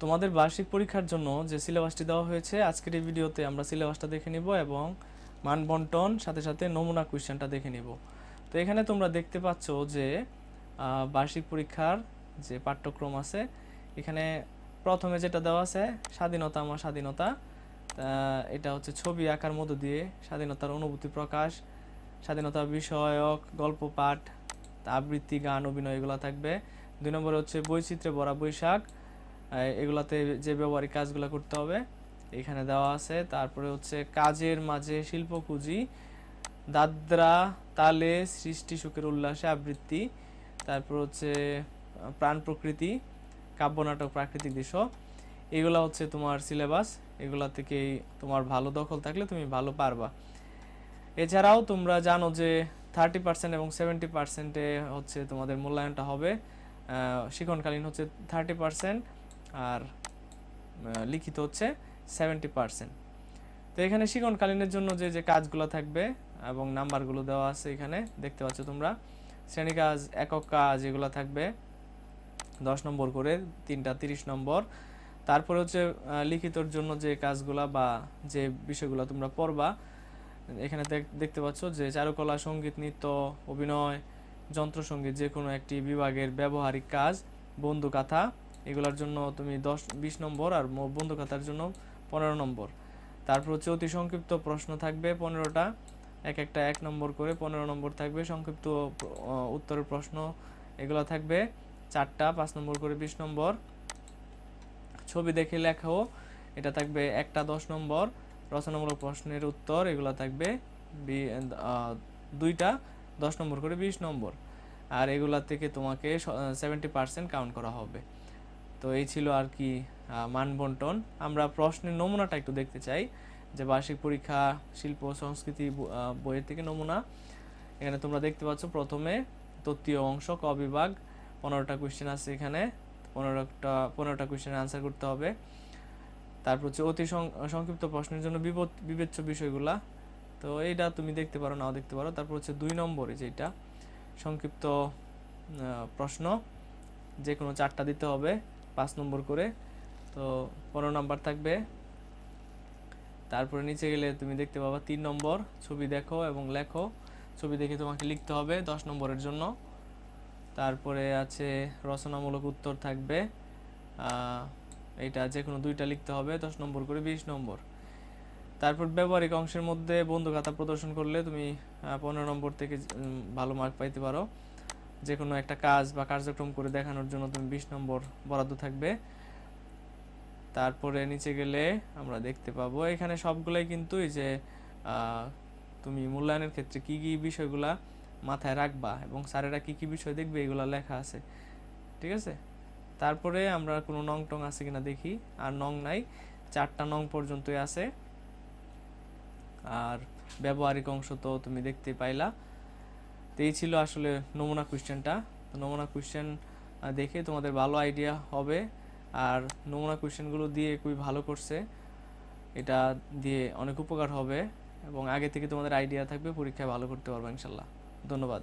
তোমাদের বার্ষিক পরীক্ষার জন্য যে সিলেবাসটি দেওয়া হয়েছে, আজকের এই ভিডিওতে আমরা সিলেবাসটা দেখে নিব এবং মান বন্টন সাথে সাথে নমুনা কোয়েশ্চেনটা দেখে নিব। তো এখানে তোমরা দেখতে পাচ্ছ যে বার্ষিক পরীক্ষার যে পাঠ্যক্রম আছে, এখানে প্রথমে যেটা দেওয়া আছে, স্বাধীনতা আমার স্বাধীনতা এটা হচ্ছে ছবি আঁকার মধ্য দিয়ে স্বাধীনতার অনুভূতি প্রকাশ, স্বাধীনতা বিষয়ক, গল্প, পাঠ আবৃত্তি, গান, অভিনয়, এগুলো থাকবে। দুই নম্বরে হচ্ছে বৈচিত্র্যে বরা বৈশাখ এগুলাতে যে ব্যবহারিক কাজগুলো করতে হবে, এখানে দেওয়া আছে। তারপরে হচ্ছে কাজের মাঝে শিল্পকুজি, দাদ্রা, তালে, সৃষ্টি সুখের উল্লাসে আবৃত্তি, তারপর হচ্ছে প্রাণ প্রকৃতি কাব্যনাটক প্রাকৃতিক দৃশ্য। এগুলা হচ্ছে তোমার সিলেবাস। এগুলা থেকেই তোমার ভালো দখল থাকলে তুমি ভালো পারবা। এছাড়াও তোমরা জানো যে থার্টি পার্সেন্ট এবং সেভেন্টি পার্সেন্টে হচ্ছে তোমাদের মূল্যায়নটা হবে। শিক্ষণকালীন হচ্ছে থার্টি পার্সেন্ট আর লিখিত হচ্ছে সেভেন্টি পার্সেন্ট তো এখানে শিক্ষণকালীনের জন্য যে যে কাজগুলো থাকবে এবং নাম্বারগুলো দেওয়া আছে এখানে, দেখতে পাচ্ছ তোমরা। শ্রেণি কাজ, একক কাজ এগুলো থাকবে। দশ নম্বর করে, তিনটা তিরিশ নম্বর। তারপরে হচ্ছে লিখিতর জন্য যে কাজগুলা বা যে বিষয়গুলো তোমরা পড়বা, এখানে দেখ- দেখতে পাচ্ছ যে চারুকলা, সংগীত, নৃত্য, অভিনয়, যন্ত্রসঙ্গীত যে কোনো একটি বিভাগের ব্যবহারিক কাজ বন্ধু বন্ধুকাথা এগুলোর জন্য তুমি দশ, বিশ নম্বর আর বন্ধু খাতার জন্য পনেরো নম্বর। তারপর হচ্ছে অতি সংক্ষিপ্ত প্রশ্ন থাকবে পনেরোটা। এক একটা এক নম্বর করে পনেরো নম্বর থাকবে। সংক্ষিপ্ত উত্তরের প্রশ্ন এগুলো থাকবে। চারটা, পাঁচ নম্বর করে বিশ নম্বর। ছবি দেখে লেখাও, এটা থাকবে একটা দশ নম্বর। রচনামূলক প্রশ্নের উত্তর এগুলো থাকবে দুইটা, দশ নম্বর করে বিশ নম্বর। আর এগুলা থেকে তোমাকে সেভেন্টি পার্সেন্ট কাউন্ট করা হবে। তো এই ছিল আর কি আহ, মান বন্টন আমরা প্রশ্নের নমুনাটা একটু দেখতে চাই যে বার্ষিক পরীক্ষা শিল্প সংস্কৃতি বইয়ের থেকে নমুনা। এখানে তোমরা দেখতে পাচ্ছ প্রথমে তত্ত্বীয় অংশ ক বিভাগ পনেরোটা কোয়েশ্চেন আছে এখানে পনেরোটা পনেরোটা কোয়েশ্চেনের আনসার করতে হবে। তারপর হচ্ছে অতি সংক্ষিপ্ত প্রশ্নের জন্য বিপদ- বিবেচ্য বিষয়গুলা। তো এইটা তুমি দেখতে পারো নাও দেখতে পারো। তারপর হচ্ছে দুই নম্বরে যেটা সংক্ষিপ্ত প্রশ্ন যে কোনো চারটা দিতে হবে। পাঁচ নম্বর করে। তো পনেরো নাম্বার থাকবে। তারপরে নিচে গেলে তুমি দেখতে পাবা তিন নম্বর, ছবি দেখো এবং লেখো। ছবি দেখে তোমাকে লিখতে হবে দশ নম্বরের জন্য। তারপরে আছে রচনামূলক উত্তর থাকবে। এটা যে কোনো দুইটা লিখতে হবে, দশ নম্বর করে বিশ নম্বর। তারপর ব্যবহারিক অংশের মধ্যে বন্ধুখাতা প্রদর্শন করলে তুমি পনেরো নম্বর থেকে ভালো মার্ক পাইতে পারো। যে কোনো একটা কাজ বা কার্যক্রম করে দেখানোর জন্য তুমি বিশ নম্বর বরাদ্দ থাকবে। তারপরে নিচে গেলে আমরা দেখতে পাবো। এখানে সবগুলাই কিন্তু এই যে তুমি মূল্যায়নের ক্ষেত্রে কি কি বিষয়গুলা মাথায় রাখবা এবং স্যারেরা কি কি বিষয় দেখবে এগুলা লেখা আছে। ঠিক আছে? তারপরে আমরা কোনো নং টং আছে কিনা দেখি। আর নং নাই, চারটা নং পর্যন্তই আছে। আর ব্যবহারিক অংশ তো তুমি দেখতে পাইলা। তো এই ছিল আসলে নমুনা কোয়েশ্চেনটা তো নমুনা কোয়েশ্চেন দেখে তোমাদের ভালো আইডিয়া হবে। আর নমুনা কোয়েশ্চেনগুলো দিয়ে খুবই ভালো করছে। এটা দিয়ে অনেক উপকার হবে এবং আগে থেকে তোমাদের আইডিয়া থাকবে, পরীক্ষায় ভালো করতে পারবে ইনশাল্লাহ। ধন্যবাদ।